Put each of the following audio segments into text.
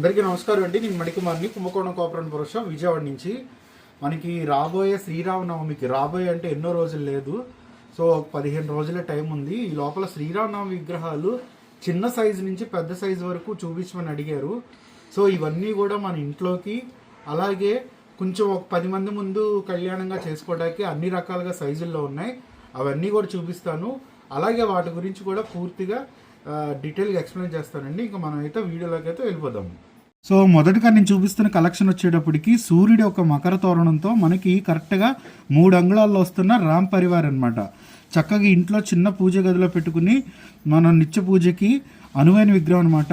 అందరికీ నమస్కారం అండి. నేను మణికుమార్ని. కుంభకోణం కోపరం పురుషం విజయవాడ నుంచి. మనకి రాబోయే శ్రీరామనవమికి రాబోయే అంటే ఎన్నో రోజులు లేదు. సో ఒక పదిహేను రోజుల టైం ఉంది. ఈ లోపల శ్రీరామనవమి విగ్రహాలు చిన్న సైజు నుంచి పెద్ద సైజు వరకు చూపించమని అడిగారు. సో ఇవన్నీ కూడా మన ఇంట్లోకి అలాగే కొంచెం ఒక పది మంది ముందు కళ్యాణంగా చేసుకోవడానికి అన్ని రకాలుగా సైజుల్లో ఉన్నాయి. అవన్నీ కూడా చూపిస్తాను. అలాగే వాటి గురించి కూడా పూర్తిగా డీటెయిల్గా ఎక్స్ప్లెయిన్ చేస్తానండి. ఇంకా మనం అయితే వీడియోలోకి అయితే వెళ్ళిపోదాము సో మొదటగా నేను చూపిస్తున్న కలెక్షన్ వచ్చేటప్పటికి సూర్యుడి ఒక మకర తోరణంతో మనకి కరెక్ట్గా మూడు అంగుళాల్లో వస్తున్న రామ్ పరివార్ అనమాట చక్కగా ఇంట్లో చిన్న పూజ గదిలో పెట్టుకుని మన నిత్య పూజకి అనువైన విగ్రహం అనమాట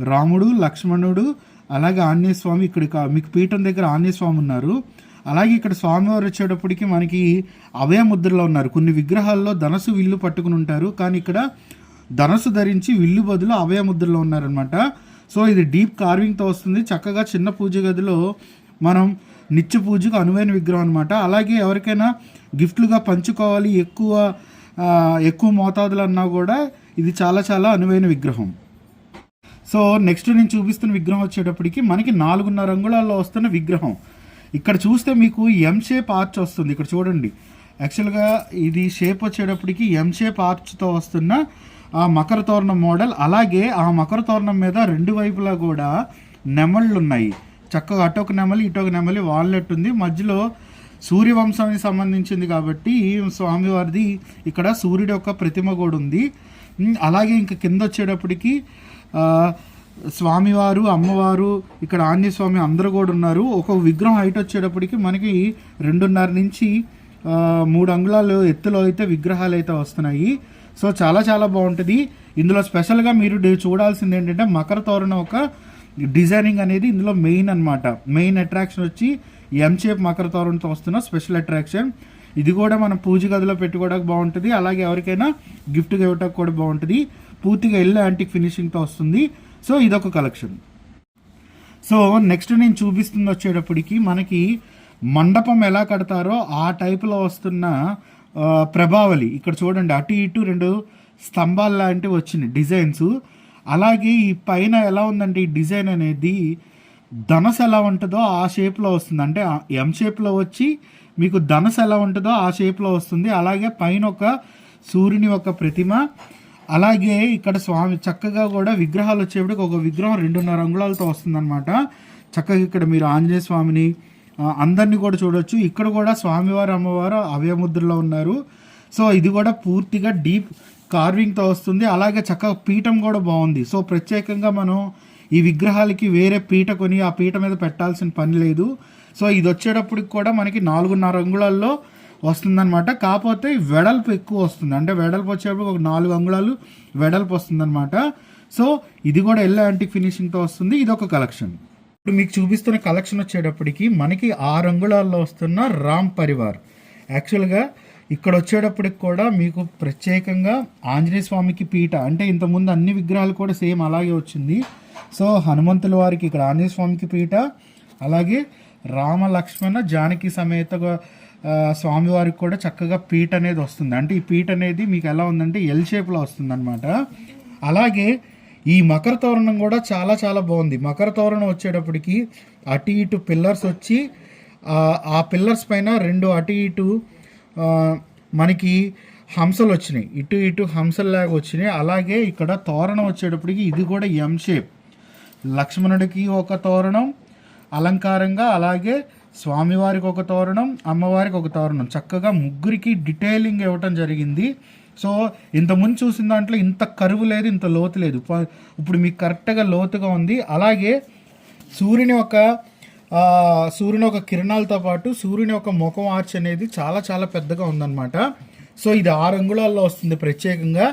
రాముడు లక్ష్మణుడు అలాగే ఆంజనేయ స్వామి ఇక్కడ మీకు పీఠం దగ్గర ఆంజనేయ స్వామి ఉన్నారు. అలాగే ఇక్కడ స్వామివారు వచ్చేటప్పటికి మనకి అభయ ముద్రలో ఉన్నారు. కొన్ని విగ్రహాల్లో ధనసు విల్లు పట్టుకుని ఉంటారు. కానీ ఇక్కడ ధనసు ధరించి విల్లు బదులు అభయ ముద్రలో ఉన్నారనమాట సో ఇది డీప్ కార్వింగ్తో వస్తుంది. చక్కగా చిన్న పూజ గదిలో మనం నిత్య పూజకు అనువైన విగ్రహం అనమాట అలాగే ఎవరికైనా గిఫ్ట్లుగా పంచుకోవాలి ఎక్కువ ఎక్కువ మోతాదులు అన్నా కూడా ఇది చాలా చాలా అనువైన విగ్రహం. సో నెక్స్ట్ నేను చూపిస్తున్న విగ్రహం వచ్చేటప్పటికి మనకి నాలుగున్నర అంగుళాల్లో వస్తున్న విగ్రహం. ఇక్కడ చూస్తే మీకు ఎం షేప్ ఆర్చ్ వస్తుంది. ఇక్కడ చూడండి. యాక్చువల్గా ఇది షేప్ వచ్చేటప్పటికి ఎం షేప్ ఆర్చ్తో వస్తున్న ఆ మకర తోరణం మోడల్ అలాగే ఆ మకర తోరణం మీద రెండు వైపులా కూడా నెమళ్ళు ఉన్నాయి చక్కగా అటొక నెమలి ఇటొక నెమలి వాల్నట్ ఉంది మధ్యలో సూర్యవంశానికి సంబంధించింది కాబట్టి స్వామివారిది ఇక్కడ సూర్యుడి యొక్క ప్రతిమ కూడా ఉంది. అలాగే ఇంకా కింద వచ్చేటప్పటికి స్వామివారు అమ్మవారు ఇక్కడ ఆంజనేయ స్వామి అందరూ కూడా ఉన్నారు. ఒక విగ్రహం హైట్ వచ్చేటప్పటికి మనకి రెండున్నర నుంచి మూడు అంగుళాలు ఎత్తులో అయితే విగ్రహాలు అయితే వస్తున్నాయి. సో చాలా చాలా బాగుంటుంది. ఇందులో స్పెషల్గా మీరు చూడాల్సింది ఏంటంటే మకర తోరణం ఒక డిజైనింగ్ అనేది ఇందులో మెయిన్ అన్నమాట. మెయిన్ అట్రాక్షన్ వచ్చి ఎం షేప్ మకర తోరణతో వస్తున్న స్పెషల్ అట్రాక్షన్ ఇది కూడా మనం పూజ గదిలో పెట్టుకోవడానికి బాగుంటుంది. అలాగే ఎవరికైనా గిఫ్ట్గా ఇవ్వడానికి కూడా బాగుంటుంది. పూర్తిగా ఎల్లో యాంటిక్ ఫినిషింగ్తో వస్తుంది. సో ఇదొక కలెక్షన్ సో నెక్స్ట్ నేను చూపిస్తుంది వచ్చేటప్పటికి మనకి మండపం ఎలా కడతారో ఆ టైపులో వస్తున్న ప్రభావలి. ఇక్కడ చూడండి అటు ఇటు రెండు స్తంభాలు లాంటివి వచ్చినాయి డిజైన్స్. అలాగే ఈ పైన ఎలా ఉందంటే ఈ డిజైన్ అనేది? ధనస్ ఎలా ఉంటుందో ఆ షేప్లో వస్తుంది. అంటే ఎం షేప్లో వచ్చి మీకు ధనస్ ఎలా ఉంటుందో ఆ షేప్లో వస్తుంది. అలాగే పైన ఒక సూర్యుని ఒక ప్రతిమ. అలాగే ఇక్కడ స్వామి చక్కగా కూడా విగ్రహాలు వచ్చేప్పటికి ఒక విగ్రహం రెండున్నర అంగుళాలతో వస్తుందన్నమాట. చక్కగా ఇక్కడ మీరు ఆంజనేయ స్వామిని అందరినీ కూడా చూడొచ్చు. ఇక్కడ కూడా స్వామివారు అమ్మవారు అవయముద్రలో ఉన్నారు. సో ఇది కూడా పూర్తిగా డీప్ కార్వింగ్తో వస్తుంది. అలాగే చక్కగా పీఠం కూడా బాగుంది. సో ప్రత్యేకంగా మనం ఈ విగ్రహాలకి వేరే పీట కొని ఆ పీట మీద పెట్టాల్సిన పని లేదు. సో ఇది వచ్చేటప్పటికి కూడా మనకి నాలుగున్నర అంగుళాల్లో వస్తుందన్నమాట. కాకపోతే వెడల్పు ఎక్కువ వస్తుంది. అంటే వెడల్పు వచ్చేటప్పుడు ఒక నాలుగు అంగుళాలు వెడల్పు వస్తుందన్నమాట. సో ఇది కూడా ఎల్లో యాంటిక్ ఫినిషింగ్తో వస్తుంది. ఇది ఒక కలెక్షన్. ఇప్పుడు మీకు చూపిస్తున్న కలెక్షన్ వచ్చేటప్పటికి మనకి ఆరు అంగుళాల్లో వస్తున్న రామ్ పరివార్. యాక్చువల్గా ఇక్కడ వచ్చేటప్పటికి కూడా మీకు ప్రత్యేకంగా ఆంజనేయ స్వామికి పీట అంటే ఇంతకుముందు అన్ని విగ్రహాలు కూడా సేమ్ అలాగే వచ్చింది. సో హనుమంతుల వారికి ఇక్కడ ఆంజనేయ స్వామికి పీట అలాగే రామ లక్ష్మణ జానకి సమేత స్వామివారికి కూడా చక్కగా పీట అనేది వస్తుంది. అంటే ఈ పీట అనేది మీకు ఎలా ఉందంటే ఎల్ షేప్లో వస్తుంది అనమాట అలాగే ఈ మకర తోరణం కూడా చాలా చాలా బాగుంది. మకర తోరణం వచ్చేటప్పటికి అటు ఇటు పిల్లర్స్ వచ్చి ఆ, పిల్లర్స్ పైన రెండు అటు ఇటు మనకి హంసలు వచ్చినాయి. ఇటు ఇటు హంసల్లాగా వచ్చినాయి. అలాగే ఇక్కడ తోరణం వచ్చేటప్పటికి ఇది కూడా ఎం షేప్ లక్ష్మణుడికి ఒక తోరణం అలంకారంగా అలాగే స్వామివారికి ఒక తోరణం అమ్మవారికి ఒక తోరణం. చక్కగా ముగ్గురికి డీటెయిలింగ్ ఇవ్వటం జరిగింది. సో ఇంతకుముందు చూసిన దాంట్లో ఇంత కరువు లేదు ఇంత లోతు లేదు. ఇప్పుడు మీకు కరెక్ట్గా లోతుగా ఉంది. అలాగే సూర్యుని ఒక సూర్యుని ఒక కిరణాలతో పాటు సూర్యుని ఒక ముఖం ఆర్చ్ అనేది చాలా చాలా పెద్దగా ఉందన్నమాట. సో ఇది ఆరు అంగుళాల్లో వస్తుంది ప్రత్యేకంగా.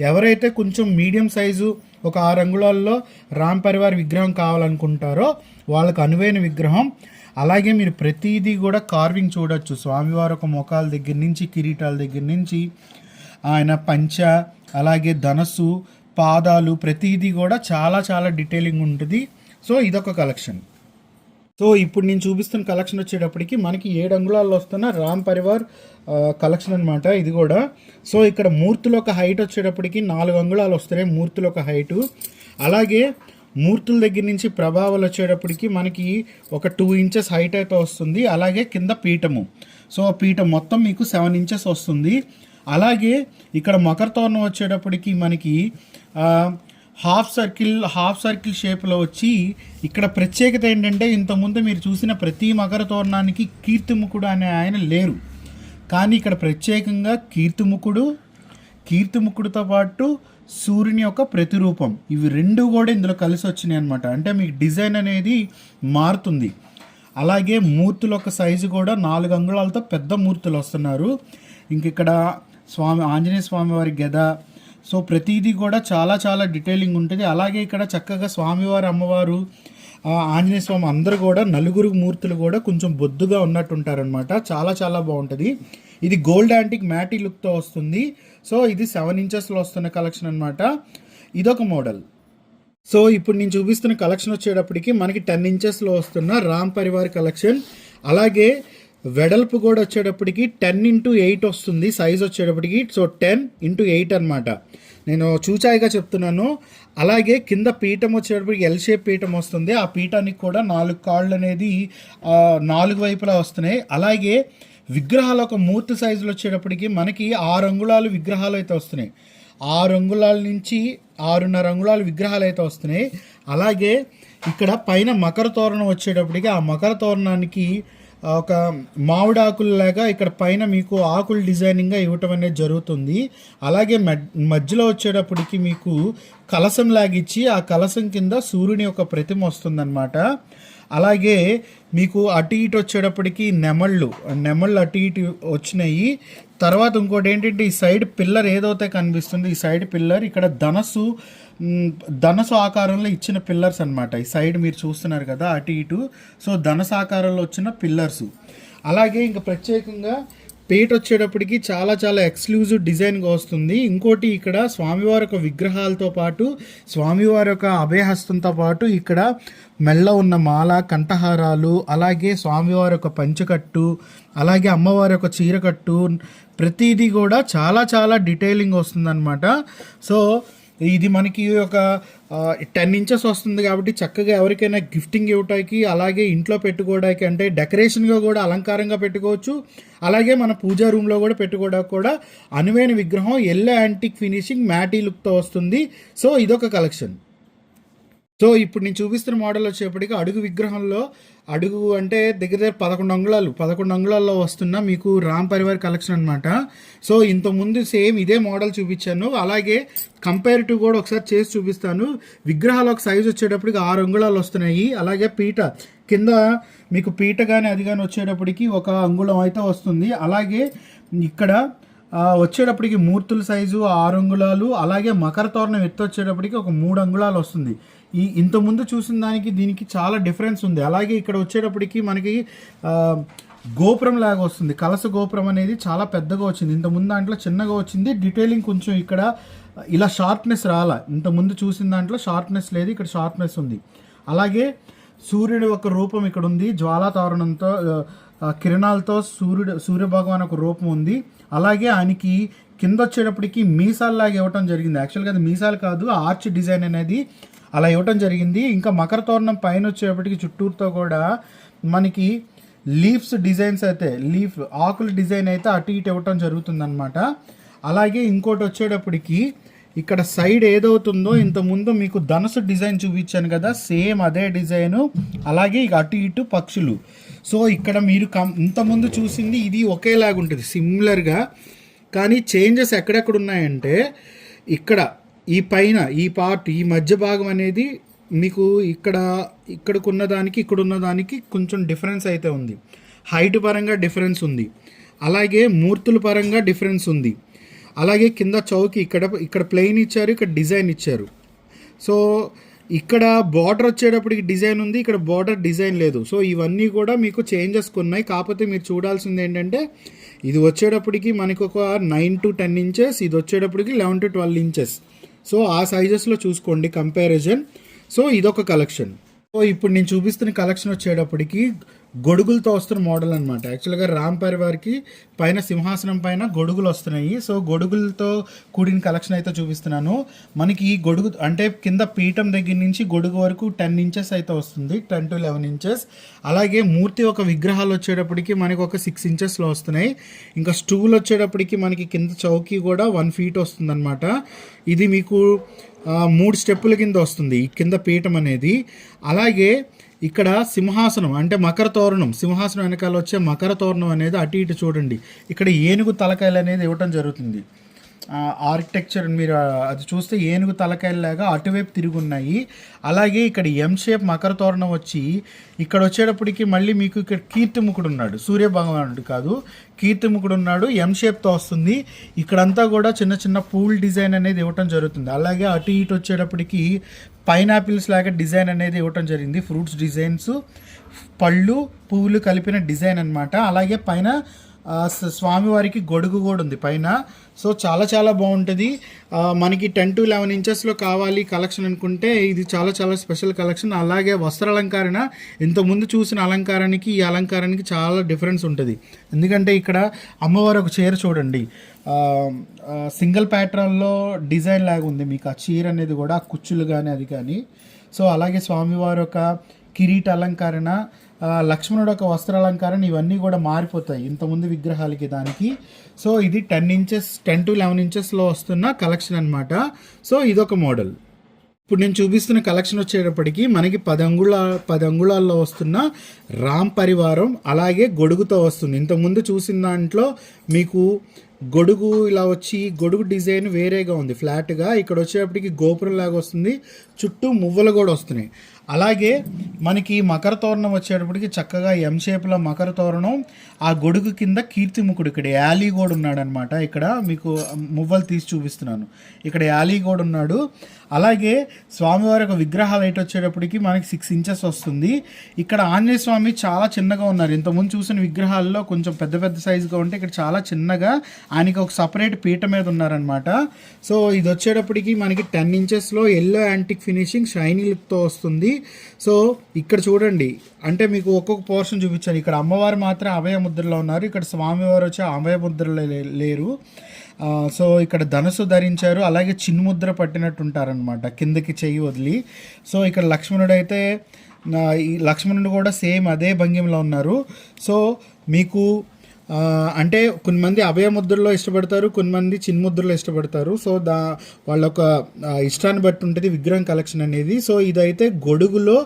ఎవరైతే కొంచెం మీడియం సైజు ఒక ఆరు అంగుళాల్లో రామ్ పరివార్ విగ్రహం కావాలనుకుంటారో వాళ్ళకు అనువైన విగ్రహం. అలాగే మీరు ప్రతిదీ కూడా కార్వింగ్ చూడొచ్చు. స్వామివారి ఒక ముఖాల దగ్గర నుంచి కిరీటాల దగ్గర నుంచి ఆయన పంచ అలాగే ధనస్సు పాదాలు ప్రతిదీ కూడా చాలా చాలా డీటెయిలింగ్ ఉంటుంది. సో ఇదొక కలెక్షన్ సో ఇప్పుడు నేను చూపిస్తున్న కలెక్షన్ వచ్చేటప్పటికి మనకి ఏడు అంగుళాల్లో వస్తున్న రామ్ పరివార్ కలెక్షన్ అనమాట ఇది కూడా. సో ఇక్కడ మూర్తులు ఒక హైట్ వచ్చేటప్పటికి నాలుగు అంగుళాలు వస్తున్నాయి మూర్తులు ఒక హైటు అలాగే మూర్తుల దగ్గర నుంచి ప్రభావాలు వచ్చేటప్పటికి మనకి ఒక టూ ఇంచెస్ హైట్ అయితే వస్తుంది. అలాగే కింద పీఠము. సో పీఠం మొత్తం మీకు సెవెన్ ఇంచెస్ వస్తుంది. అలాగే ఇక్కడ మకర తోరణం వచ్చేటప్పటికి మనకి హాఫ్ సర్కిల్ హాఫ్ సర్కిల్ షేప్లో వచ్చి ఇక్కడ ప్రత్యేకత ఏంటంటే ఇంతకుముందు మీరు చూసిన ప్రతి మకర తోరణానికి కీర్తిముఖుడు అనే ఆయన లేరు. కానీ ఇక్కడ ప్రత్యేకంగా కీర్తిముఖుడు కీర్తిముఖుడితో పాటు సూర్యుని యొక్క ప్రతిరూపం. ఇవి రెండు కూడా ఇందులో కలిసి వచ్చినాయి అనమాట అంటే మీకు డిజైన్ అనేది మారుతుంది. అలాగే మూర్తుల యొక్క సైజు కూడా నాలుగు అంగుళాలతో పెద్ద మూర్తులు వస్తున్నారు. ఇంక ఇక్కడ స్వామి ఆంజనేయ స్వామి వారి గద. సో ప్రతిదీ కూడా చాలా చాలా డీటెయిలింగ్ ఉంటుంది. అలాగే ఇక్కడ చక్కగా స్వామివారి అమ్మవారు ఆంజనేయ స్వామి అందరూ కూడా నలుగురు మూర్తులు కూడా కొంచెం బొద్దుగా ఉన్నట్టు ఉంటారనమాట చాలా చాలా బాగుంటుంది. ఇది గోల్డ్ యాంటిక్ మ్యాటీ లుక్తో వస్తుంది. సో ఇది సెవెన్ ఇంచెస్లో వస్తున్న కలెక్షన్ అనమాట ఇదొక మోడల్ సో ఇప్పుడు నేను చూపిస్తున్న కలెక్షన్ వచ్చేటప్పటికి మనకి టెన్ ఇంచెస్లో వస్తున్న రామ్ పరివార్ కలెక్షన్ అలాగే వెడల్పు కూడా వచ్చేటప్పటికి టెన్ ఇంటూ ఎయిట్ వస్తుంది సైజ్ వచ్చేటప్పటికి సో టెన్ ఇంటూ ఎయిట్ అనమాట నేను చూచాయిగా చెప్తున్నాను. అలాగే కింద పీఠం వచ్చేటప్పటికి ఎల్ షేప్ పీఠం వస్తుంది. ఆ పీఠానికి కూడా నాలుగు కాళ్ళు అనేది నాలుగు వైపులా వస్తున్నాయి. అలాగే విగ్రహాలు ఒక మూర్తి సైజులు వచ్చేటప్పటికి మనకి ఆరు అంగుళాలు విగ్రహాలు అయితే వస్తున్నాయి. ఆరు అంగుళాల నుంచి ఆరున్నర అంగుళాలు విగ్రహాలు అయితే వస్తున్నాయి. అలాగే ఇక్కడ పైన మకర తోరణం వచ్చేటప్పటికి ఆ మకర తోరణానికి ఒక మామిడాకుల్లాగా ఇక్కడ పైన మీకు ఆకులు డిజైనింగ్గా ఇవ్వటం అనేది జరుగుతుంది. అలాగే మధ్యలో వచ్చేటప్పటికి మీకు కలసం లాగిచ్చి ఆ కలసం కింద సూర్యుని యొక్క ప్రతిమ వస్తుందన్నమాట. అలాగే మీకు అటు ఇటు వచ్చేటప్పటికి నెమళ్ళు నెమళ్ళు అటు ఇటు వచ్చినాయి. తర్వాత ఇంకోటి ఏంటంటే ఈ సైడ్ పిల్లర్ ఏదైతే కనిపిస్తుంది ఈ సైడ్ పిల్లర్ ఇక్కడ ధనస్సు ధనసు ఆకారంలో ఇచ్చిన పిల్లర్స్ అనమాట ఈ సైడ్ మీరు చూస్తున్నారు కదా అటు ఇటు. సో ధనసు ఆకారంలో వచ్చిన పిల్లర్స్. అలాగే ఇంకా ప్రత్యేకంగా పేట వచ్చేటప్పటికి చాలా చాలా ఎక్స్క్లూజివ్ డిజైన్గా వస్తుంది. ఇంకోటి ఇక్కడ స్వామివారి యొక్క విగ్రహాలతో పాటు స్వామివారి యొక్క అభయహస్తంతో పాటు ఇక్కడ మెల్ల ఉన్న మాల కంఠహారాలు అలాగే స్వామివారి యొక్క పంచకట్టు అలాగే అమ్మవారి యొక్క చీరకట్టు ప్రతిదీ కూడా చాలా చాలా డీటెయిలింగ్ వస్తుందన్నమాట. సో ఇది మనకి ఒక టెన్ ఇంచెస్ వస్తుంది కాబట్టి చక్కగా ఎవరికైనా గిఫ్టింగ్ ఇవ్వటానికి అలాగే ఇంట్లో పెట్టుకోవడానికి అంటే డెకరేషన్గా కూడా అలంకారంగా పెట్టుకోవచ్చు. అలాగే మన పూజా రూమ్లో కూడా పెట్టుకోవడానికి కూడా అనువైన విగ్రహం ఎల్లో యాంటిక్ ఫినిషింగ్ మ్యాటీ లుక్తో వస్తుంది. సో ఇదొక కలెక్షన్ సో ఇప్పుడు నేను చూపిస్తున్న మోడల్ వచ్చేప్పటికి అడుగు విగ్రహంలో అడుగు అంటే దగ్గర దగ్గర పదకొండు అంగుళాలు పదకొండు అంగుళాల్లో వస్తున్న మీకు రామ్ పరివార్ కలెక్షన్ అనమాట సో ఇంతకుముందు సేమ్ ఇదే మోడల్ చూపించాను. అలాగే కంపేరిటివ్ కూడా ఒకసారి చేసి చూపిస్తాను. విగ్రహాల ఒక సైజు వచ్చేటప్పటికి ఆరు అంగుళాలు వస్తున్నాయి. అలాగే పీట కింద మీకు పీట కానీ అది కానీ వచ్చేటప్పటికి ఒక అంగుళం అయితే వస్తుంది. అలాగే ఇక్కడ వచ్చేటప్పటికి మూర్తుల సైజు ఆరు అంగుళాలు అలాగే మకర తోరణం ఎత్తు వచ్చేటప్పటికి ఒక మూడు అంగుళాలు వస్తుంది. ఈ ఇంత ముందు చూసిన దానికి దీనికి చాలా డిఫరెన్స్ ఉంది. అలాగే ఇక్కడ వచ్చేటప్పటికి మనకి గోపురం లాగా వస్తుంది. కలస గోపురం అనేది చాలా పెద్దగా వచ్చింది. ఇంత ముందు దాంట్లో చిన్నగా వచ్చింది. డీటెయిలింగ్ కొంచెం ఇక్కడ ఇలా షార్ప్నెస్ రాలా. ఇంత ముందు చూసిన దాంట్లో షార్ప్నెస్ లేదు. ఇక్కడ షార్ప్నెస్ ఉంది. అలాగే సూర్యుడి ఒక రూపం ఇక్కడ ఉంది. జ్వాలాతారణంతో కిరణాలతో సూర్యుడు సూర్య భగవాన్ ఒక రూపం ఉంది. అలాగే ఆయనకి కింద వచ్చేటప్పటికి మీసాల్లాగా ఇవ్వటం జరిగింది. యాక్చువల్గా అది మీసాలు కాదు. ఆర్చ్ డిజైన్ అనేది అలా ఇవ్వటం జరిగింది. ఇంకా మకర తోరణం పైన వచ్చేప్పటికి చుట్టూరుతో కూడా మనకి లీవ్స్ డిజైన్స్ అయితే లీఫ్ ఆకుల డిజైన్ అయితే అటు ఇటు ఇవ్వటం జరుగుతుందనమాట అలాగే ఇంకోటి వచ్చేటప్పటికి ఇక్కడ సైడ్ ఏదవుతుందో ఇంత ముందు మీకు ధనసు డిజైన్ చూపించాను కదా సేమ్ అదే డిజైను. అలాగే ఇక అటు ఇటు పక్షులు. సో ఇక్కడ మీరు కం ఇంతకుముందు చూసింది ఇది ఒకేలాగా ఉంటుంది సిమిలర్గా కానీ చేంజెస్ ఎక్కడెక్కడ ఉన్నాయంటే ఇక్కడ ఈ పైన ఈ పార్ట్ ఈ మధ్య భాగం అనేది మీకు ఇక్కడ ఇక్కడికి దానికి ఇక్కడ ఉన్న దానికి కొంచెం డిఫరెన్స్ అయితే ఉంది. హైట్ పరంగా డిఫరెన్స్ ఉంది. అలాగే మూర్తుల పరంగా డిఫరెన్స్ ఉంది. అలాగే కింద చౌకి ఇక్కడ ఇక్కడ ప్లెయిన్ ఇచ్చారు ఇక్కడ డిజైన్ ఇచ్చారు. సో ఇక్కడ బార్డర్ వచ్చేటప్పటికి డిజైన్ ఉంది ఇక్కడ బార్డర్ డిజైన్ లేదు. సో ఇవన్నీ కూడా మీకు చేంజెస్ ఉన్నాయి కాకపోతే మీరు చూడాల్సింది ఏంటంటే ఇది వచ్చేటప్పటికి మనకు ఒక నైన్ టు టెన్ ఇంచెస్ ఇది వచ్చేటప్పటికి eleven to twelve inches so ఆ సైజెస్లో చూసుకోండి కంపారిజన్ సో ఇదొక కలెక్షన్ సో ఇప్పుడు నేను చూపిస్తున్న కలెక్షన్ వచ్చేటప్పటికి గొడుగులతో వస్తున్న మోడల్ అనమాట యాక్చువల్గా రామ్ పరివార్కి పైన సింహాసనం పైన గొడుగులు వస్తున్నాయి. సో గొడుగులతో కూడిన కలెక్షన్ అయితే చూపిస్తున్నాను. మనకి ఈ గొడుగు అంటే కింద పీఠం దగ్గర నుంచి గొడుగు వరకు టెన్ ఇంచెస్ అయితే వస్తుంది. Ten to eleven inches. అలాగే మూర్తి ఒక విగ్రహాలు వచ్చేటప్పటికి మనకి ఒక సిక్స్ ఇంచెస్లో వస్తున్నాయి. ఇంకా స్టూల్ వచ్చేటప్పటికి మనకి కింద చౌకీ కూడా వన్ ఫీట్ వస్తుందన్నమాట. ఇది మీకు మూడు స్టెప్పుల కింద వస్తుంది కింద పీఠం అనేది. అలాగే ఇక్కడ సింహాసనం అంటే మకర తోరణం సింహాసనం వెనకాల వచ్చే మకర తోరణం అనేది అటు ఇటు చూడండి. ఇక్కడ ఏనుగు తలకాయలు అనేది ఇవ్వటం జరుగుతుంది. ఆర్కిటెక్చర్ మీరు అది చూస్తే ఏనుగు తలకాయలాగా అటువైపు తిరిగి ఉన్నాయి అలాగే ఇక్కడ ఎం షేప్ మకర తోరణం వచ్చి ఇక్కడ వచ్చేటప్పటికి మళ్ళీ మీకు ఇక్కడ కీర్తిముఖుడు ఉన్నాడు. సూర్య భగవానుడు కాదు కీర్తిముఖుడు ఉన్నాడు ఎం షేప్తో వస్తుంది. ఇక్కడంతా కూడా చిన్న చిన్న పూల్ డిజైన్ అనేది ఇవ్వటం జరుగుతుంది. అలాగే అటు ఇటు వచ్చేటప్పటికి పైనాపిల్స్ లాగా డిజైన్ అనేది ఇవ్వటం జరిగింది. ఫ్రూట్స్ డిజైన్స్ పళ్ళు పువ్వులు కలిపిన డిజైన్ అన్నమాట. అలాగే పైన స్వామివారికి గొడుగు కూడా ఉంది పైన. సో చాలా చాలా బాగుంటుంది. మనకి టెన్ టు లెవెన్ ఇంచెస్లో కావాలి కలెక్షన్ అనుకుంటే ఇది చాలా చాలా స్పెషల్ కలెక్షన్. అలాగే వస్త్ర వస్త్రాలంకరణ ఇంతకుముందు చూసిన అలంకారానికి ఈ అలంకారానికి చాలా డిఫరెన్స్ ఉంటుంది. ఎందుకంటే ఇక్కడ అమ్మవారు ఒక చీర చూడండి. సింగిల్ ప్యాటర్న్లో డిజైన్ లాగా ఉంది మీకు. ఆ చీర అనేది కూడా కుచ్చులు కానీ అది కానీ సో అలాగే స్వామివారి ఒక కిరీట అలంకరణ లక్ష్మణుడు ఒక వస్త్రాలంకారం ఇవన్నీ కూడా మారిపోతాయి ఇంతకుముందు విగ్రహాలకి దానికి. సో ఇది ten inches ten to eleven ఇంచెస్లో వస్తున్న కలెక్షన్ అనమాట సో ఇదొక మోడల్ ఇప్పుడు నేను చూపిస్తున్న కలెక్షన్ వచ్చేటప్పటికి మనకి పది అంగుళ పది అంగుళాల్లో వస్తున్న రామ్ పరివారం అలాగే గొడుగుతో వస్తుంది. ఇంతకుముందు చూసిన దాంట్లో మీకు గొడుగు ఇలా వచ్చి గొడుగు డిజైన్ వేరేగా ఉంది. ఫ్లాట్గా ఇక్కడ వచ్చేటప్పటికి గోపురం లాగా వస్తుంది. చుట్టూ మువ్వలు కూడా వస్తున్నాయి. అలాగే మనకి మకర తోరణం వచ్చేటప్పటికి చక్కగా ఎం షేప్లో మకర తోరణం. ఆ గొడుగు కింద కీర్తిముఖుడు ఇక్కడ యాలీగోడు కూడా ఉన్నాడనమాట ఇక్కడ మీకు మువ్వలు తీసి చూపిస్తున్నాను. ఇక్కడ యాలీగోడు కూడా ఉన్నాడు. అలాగే స్వామివారి యొక్క విగ్రహాలు అయితే వచ్చేటప్పటికి మనకి సిక్స్ ఇంచెస్ వస్తుంది. ఇక్కడ ఆంజనేయ స్వామి చాలా చిన్నగా ఉన్నారు. ఇంతకుముందు చూసిన విగ్రహాల్లో కొంచెం పెద్ద పెద్ద సైజుగా ఉంటే ఇక్కడ చాలా చిన్నగా ఆయనకి ఒక సపరేట్ పీట మీద ఉన్నారనమాట సో ఇది వచ్చేటప్పటికి మనకి టెన్ ఇంచెస్లో ఎల్లో యాంటిక్ ఫినిషింగ్ షైనీ లుక్తో వస్తుంది. సో ఇక్కడ చూడండి అంటే మీకు ఒక్కొక్క పోర్షన్ చూపించాను. ఇక్కడ అమ్మవారు మాత్రం అభయ ముద్రలో ఉన్నారు. ఇక్కడ స్వామివారు వచ్చి అభయ ముద్రలో లే- లేరు. సో ఇక్కడ ధనుసు ధరించారు. అలాగే చిన్ముద్ర పట్టినట్టు ఉంటారనమాట కిందకి చెయ్యి వదిలి. సో ఇక్కడ లక్ష్మణుడు అయితే నా ఈ లక్ష్మణుడు కూడా సేమ్ అదే భంగిమలో ఉన్నారు. సో మీకు అంటే కొంతమంది అభయముద్రలో ఇష్టపడతారు కొంతమంది చిన్ముద్రలో ఇష్టపడతారు. సో దా వాళ్ళ ఒక ఇష్టాన్ని బట్టి ఉంటుంది విగ్రహం కలెక్షన్ అనేది. సో ఇదైతే గొడుగులో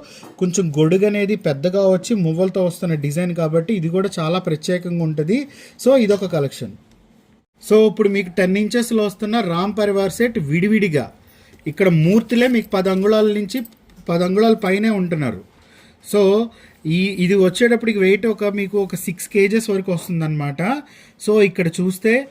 కొంచెం గొడుగు అనేది పెద్దగా వచ్చి మువ్వలతో వస్తున్న డిజైన్ కాబట్టి ఇది కూడా చాలా ప్రత్యేకంగా ఉంటుంది. సో ఇదొక కలెక్షన్. సో ఇప్పుడు మీకు టెన్ ఇంచెస్లో వస్తున్న రామ్ పరివార్ సెట్ విడివిడిగా. ఇక్కడ మూర్తిలే మీకు పది అంగుళాల నుంచి పది అంగుళాల పైనే ఉంటున్నారు. సో ఈ ఇది వచ్చేటప్పటికి వెయిట్ ఒక మీకు ఒక సిక్స్ కేజెస్ వరకు వస్తుందన్నమాట. సో ఇక్కడ చూస్తే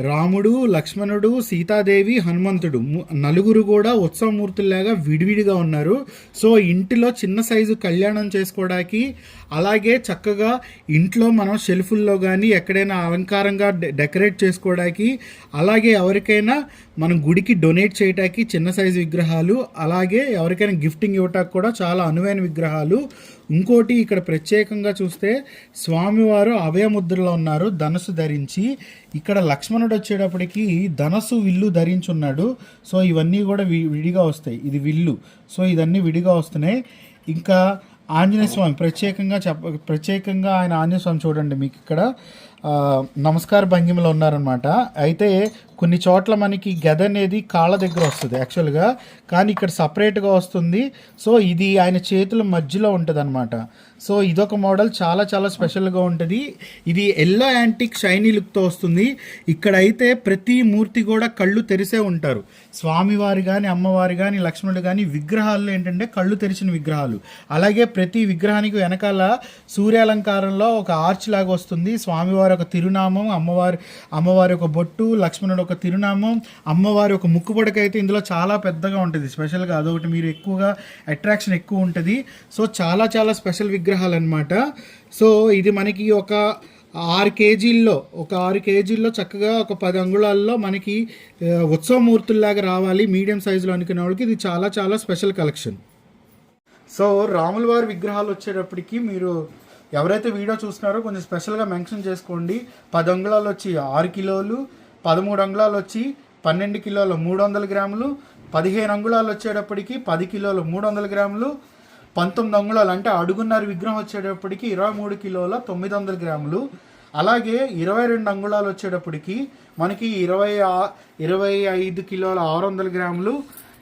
రాముడు లక్ష్మణుడు సీతాదేవి హనుమంతుడు నలుగురు కూడా ఉత్సవమూర్తుల్లాగా విడివిడిగా ఉన్నారు. సో ఇంటిలో చిన్న సైజు కళ్యాణం చేసుకోవడానికి అలాగే చక్కగా ఇంట్లో మనం షెల్ఫుల్లో కానీ ఎక్కడైనా అలంకారంగా డె- డెకరేట్ చేసుకోవడానికి అలాగే ఎవరికైనా మనం గుడికి డొనేట్ చేయడానికి చిన్న సైజు విగ్రహాలు అలాగే ఎవరికైనా గిఫ్టింగ్ ఇవ్వటానికి కూడా చాలా అనువైన విగ్రహాలు. ఇంకోటి ఇక్కడ ప్రత్యేకంగా చూస్తే స్వామివారు అభయముద్రలో ఉన్నారు ధనుసు ధరించి. ఇక్కడ లక్ష్మణుడు వచ్చేటప్పటికి ధనస్సు విల్లు ధరించున్నాడు. సో ఇవన్నీ కూడా వి- విడిగా వస్తాయి. ఇది విల్లు. సో ఇదన్నీ విడిగా వస్తున్నాయి. ఇంకా ఆంజనేయ స్వామి ప్రత్యేకంగా చెప్ప ప్రత్యేకంగా ఆయన ఆంజనేయ స్వామి చూడండి మీకు ఇక్కడ. నమస్కార భంగిమలో ఉన్నారనమాట అయితే కొన్ని చోట్ల మనకి గద అనేది కాళ్ళ దగ్గర వస్తుంది యాక్చువల్గా కానీ ఇక్కడ సపరేట్గా వస్తుంది. సో ఇది ఆయన చేతుల మధ్యలో ఉంటుంది అనమాట సో ఇదొక మోడల్ చాలా చాలా స్పెషల్గా ఉంటుంది. ఇది ఎల్లో యాంటిక్ షైనీ లుక్తో వస్తుంది. ఇక్కడైతే ప్రతి మూర్తి కూడా కళ్ళు తెరిసే ఉంటారు. స్వామివారి కానీ అమ్మవారి కానీ లక్ష్మణుడు కానీ విగ్రహాల్లో ఏంటంటే కళ్ళు తెరిచిన విగ్రహాలు. అలాగే ప్రతి విగ్రహానికి వెనకాల సూర్యాలంకారంలో ఒక ఆర్చ్ లాగా వస్తుంది. స్వామివారి ఒక తిరునామం అమ్మవారి అమ్మవారి ఒక బొట్టు లక్ష్మణుడు ఒక తిరునామం అమ్మవారి ఒక ముక్కుపడక అయితే ఇందులో చాలా పెద్దగా ఉంటుంది. స్పెషల్గా అదొకటి మీరు ఎక్కువగా అట్రాక్షన్ ఎక్కువ ఉంటుంది. సో చాలా చాలా స్పెషల్ విగ్రహాలు అనమాట సో ఇది మనకి ఒక ఆరు కేజీల్లో ఒక ఆరు కేజీల్లో చక్కగా ఒక పది అంగుళాల్లో మనకి ఉత్సవమూర్తుల్లాగా రావాలి మీడియం సైజులో అనుకునే వాళ్ళకి ఇది చాలా చాలా స్పెషల్ కలెక్షన్. సో రాముల వారి విగ్రహాలు వచ్చేటప్పటికి మీరు ఎవరైతే వీడియో చూస్తున్నారో కొంచెం స్పెషల్గా మెన్షన్ చేసుకోండి. పది అంగుళాలు వచ్చి ఆరు కిలోలు పదమూడు అంగుళాలు వచ్చి పన్నెండు కిలోల మూడు వందల గ్రాములు పదిహేను అంగుళాలు వచ్చేటప్పటికి పది కిలోల మూడు వందల గ్రాములు పంతొమ్మిది అంగుళాలు అంటే అడుగున్నర విగ్రహం వచ్చేటప్పటికి ఇరవై మూడు కిలోల తొమ్మిది వందల గ్రాములు. అలాగే ఇరవై రెండు అంగుళాలు వచ్చేటప్పటికి మనకి ఇరవై ఇరవై ఐదు కిలోల ఆరు వందల గ్రాములు.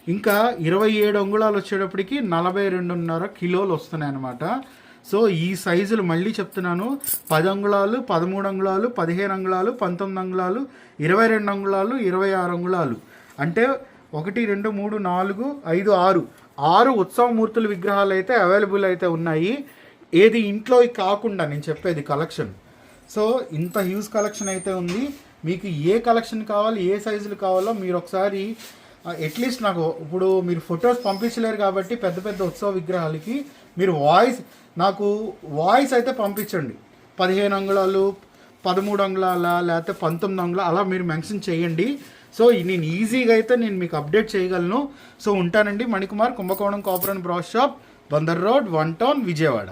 ఇంకా ఇరవై ఏడు అంగుళాలు వచ్చేటప్పటికి నలభై రెండున్నర కిలోలు వస్తున్నాయి అన్నమాట. సో ఈ సైజులు మళ్ళీ చెప్తున్నాను. పది అంగుళాలు పదమూడు అంగుళాలు పదిహేను అంగుళాలు పంతొమ్మిది అంగుళాలు ఇరవై రెండు అంగుళాలు ఇరవై ఆరు అంగుళాలు. అంటే ఒకటి రెండు మూడు నాలుగు ఐదు ఆరు. ఆరు ఉత్సవమూర్తుల విగ్రహాలు అయితే అవైలబుల్ అయితే ఉన్నాయి. ఏది ఇంట్లో కాకుండా నేను చెప్పేది కలెక్షన్ సో ఇంత హ్యూజ్ కలెక్షన్ అయితే ఉంది. మీకు ఏ కలెక్షన్ కావాలి ఏ సైజులు కావాలో మీరు ఒకసారి అట్లీస్ట్ నాకు ఇప్పుడు మీరు ఫొటోస్ పంపించలేరు కాబట్టి పెద్ద పెద్ద ఉత్సవ విగ్రహాలకి మీరు వాయిస్ నాకు వాయిస్ అయితే పంపించండి. పదిహేను అంగుళాలు పదమూడు అంగుళాల లేకపోతే పంతొమ్మిది అంగుళాలు అలా మీరు మెన్షన్ చేయండి. సో ఈ- నేను ఈజీగా అయితే నేను మీకు అప్డేట్ చేయగలను. సో ఉంటానండి Manikumar Kumbakonam Kapuram brass shop Bandar road one town Vijayawada